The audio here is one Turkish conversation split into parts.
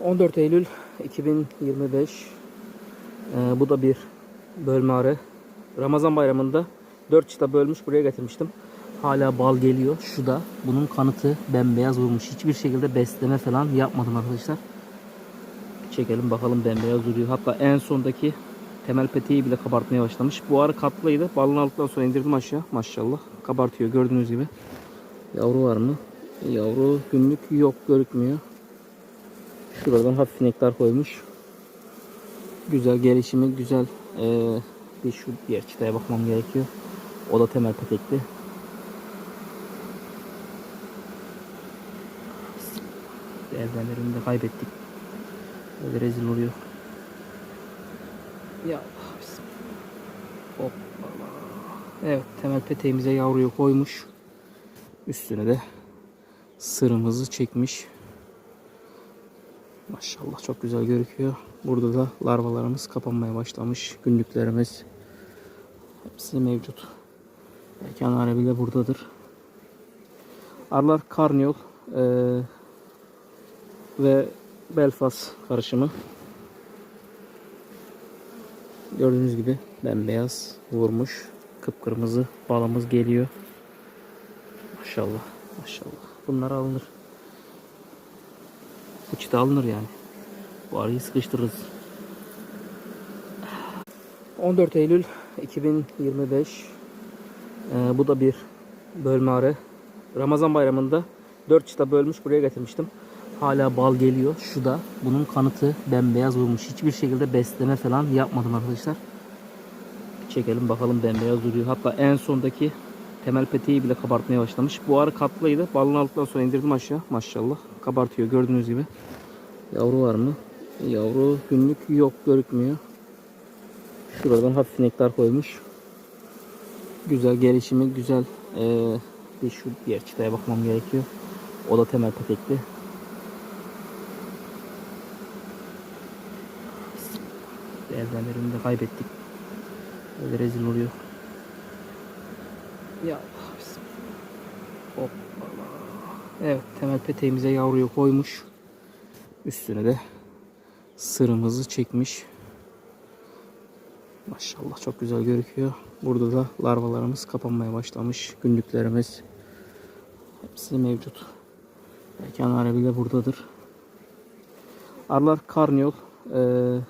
14 Eylül 2025 Ee, bu da bir bölme arı. Ramazan bayramında 4 çıta bölmüş buraya getirmiştim. Hala bal geliyor. Şu da bunun kanıtı bembeyaz vurmuş. Hiçbir şekilde besleme falan yapmadım arkadaşlar. Çekelim bakalım bembeyaz duruyor. Hatta en sondaki temel peteği bile kabartmaya başlamış. Bu arı katlıydı. Balını aldıktan sonra indirdim aşağı. Maşallah. Kabartıyor gördüğünüz gibi. Yavru var mı? Yavru günlük yok görükmüyor. Şuradan hafif nektar koymuş. Güzel gelişimi güzel. Ee, bir şu diğer çıtaya bakmam gerekiyor. O da temel petekli. Eldivenlerimi de kaybettik. Böyle rezil oluyor. Ya. Hoppala. Evet temel peteğimize yavruyu koymuş. Üstüne de sırımızı çekmiş. Maşallah çok güzel gözüküyor. Burada da larvalarımız kapanmaya başlamış. Günlüklerimiz hepsi mevcut. Ana bile buradadır. Arılar karniyol eee, ve belfas karışımı. Gördüğünüz gibi bembeyaz vurmuş. Kıpkırmızı balımız geliyor. Maşallah. Maşallah. Bunlar alınır. Bu çıta alınır yani. Bu arayı sıkıştırırız. 14 Eylül 2025 Ee, bu da bir bölme arı. Ramazan bayramında 4 çıta bölmüş buraya getirmiştim. Hala bal geliyor. Şu da bunun kanıtı bembeyaz vurmuş. Hiçbir şekilde besleme falan yapmadım arkadaşlar. Çekelim bakalım bembeyaz duruyor. Hatta en sondaki temel peteği bile kabartmaya başlamış. Bu arı katlıydı. Balını aldıktan sonra indirdim aşağı. Maşallah. Kabartıyor gördüğünüz gibi. Yavru var mı? Yavru günlük yok görükmüyor. Şuradan hafif nektar koymuş. Güzel gelişimi güzel. Ee, bir şu diğer çıtaya bakmam gerekiyor. O da temel petekli. Eldivenlerimi de kaybettik. Böyle rezil oluyor. Ya. Hoppala. Evet temel peteğimize yavruyu koymuş. Üstüne de sırımızı çekmiş. Maşallah çok güzel gözüküyor. Burada da larvalarımız kapanmaya başlamış. Günlüklerimiz hepsi mevcut. Belki ana bile buradadır. Arılar karniyol eee,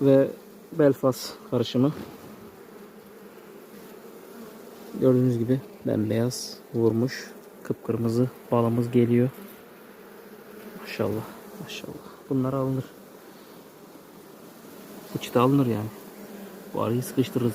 ve belfas karışımı. Gördüğünüz gibi bembeyaz vurmuş. Kıpkırmızı balımız geliyor. Maşallah. Maşallah. Bunlar alınır. Bu çıta alınır yani. Bu arayı sıkıştırırız.